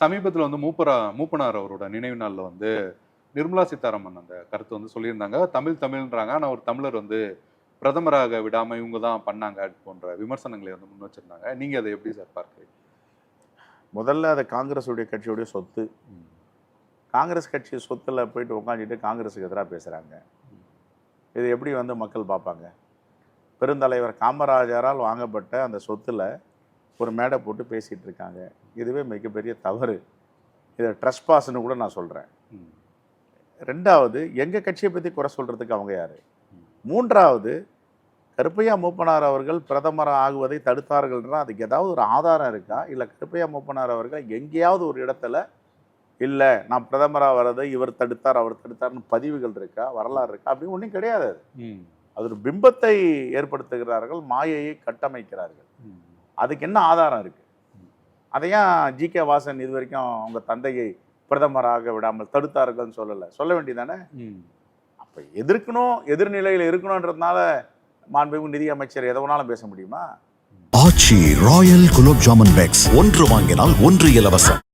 சமீபத்தில் வந்து மூப்பரா மூப்பனார் அவரோட நினைவு நாளில் வந்து நிர்மலா சீதாராமன் அந்த கருத்து வந்து சொல்லியிருந்தாங்க. தமிழ் தமிழ்ன்றாங்க. ஆனால் ஒரு தமிழர் வந்து பிரதமராக விடாமல் இவங்க தான் பண்ணாங்க போன்ற விமர்சனங்களை வந்து முன் வச்சுருந்தாங்க. நீங்கள் அதை எப்படி சார் பார்க்குறீங்க? முதல்ல அது காங்கிரஸுடைய கட்சியுடைய சொத்து. காங்கிரஸ் கட்சி சொத்துல போயிட்டு உட்காந்துட்டு காங்கிரஸுக்கு எதிராக பேசுகிறாங்க இது எப்படி வந்து மக்கள் பார்ப்பாங்க? பெருந்தலைவர் காமராஜரால் வாங்கப்பட்ட அந்த சொத்துல ஒரு மேடை போட்டு பேசிகிட்டு இருக்காங்க இதுவே மிகப்பெரிய தவறு. இதை ட்ரஸ்பாஸ்னு கூட நான் சொல்கிறேன். ரெண்டாவது எங்கள் கட்சியை பற்றி குறை சொல்கிறதுக்கு அவங்க யார்? மூன்றாவது கருப்பையா மூப்பனார் அவர்கள் பிரதமர் ஆகுவதை தடுத்தார்கள்னா அதுக்கு ஏதாவது ஒரு ஆதாரம் இருக்கா? இல்லை கருப்பையா மூப்பனார் அவர்கள் எங்கேயாவது ஒரு இடத்துல இல்லை நான் பிரதமராக வர்றதை இவர் தடுத்தார் அவர் தடுத்தார்னு பதிவுகள் இருக்கா? வரலாறு இருக்கா? அப்படின்னு ஒன்றும் கிடையாது. அது. அது ஒரு பிம்பத்தை ஏற்படுத்துகிறார்கள் மாயையை கட்டமைக்கிறார்கள். அதுக்கு என்ன ஆதாரம் இருக்கு? அதை ஏன் ஜி கே வாசன் இது வரைக்கும் அவங்க தந்தையை பிரதமராக விடாமல் தடுத்தார்கள்னு சொல்லலை? சொல்ல வேண்டியதானே ம். அப்போ எதிர்க்கணும் எதிர்நிலையில் இருக்கணுன்றதுனால மாண்புமிகு நிதி அமைச்சர் எதை வேணாலும் பேச முடியுமா? Aachi royal gulab jamun packs. ஒன்று வாங்கினால் ஒன்று இலவசம்.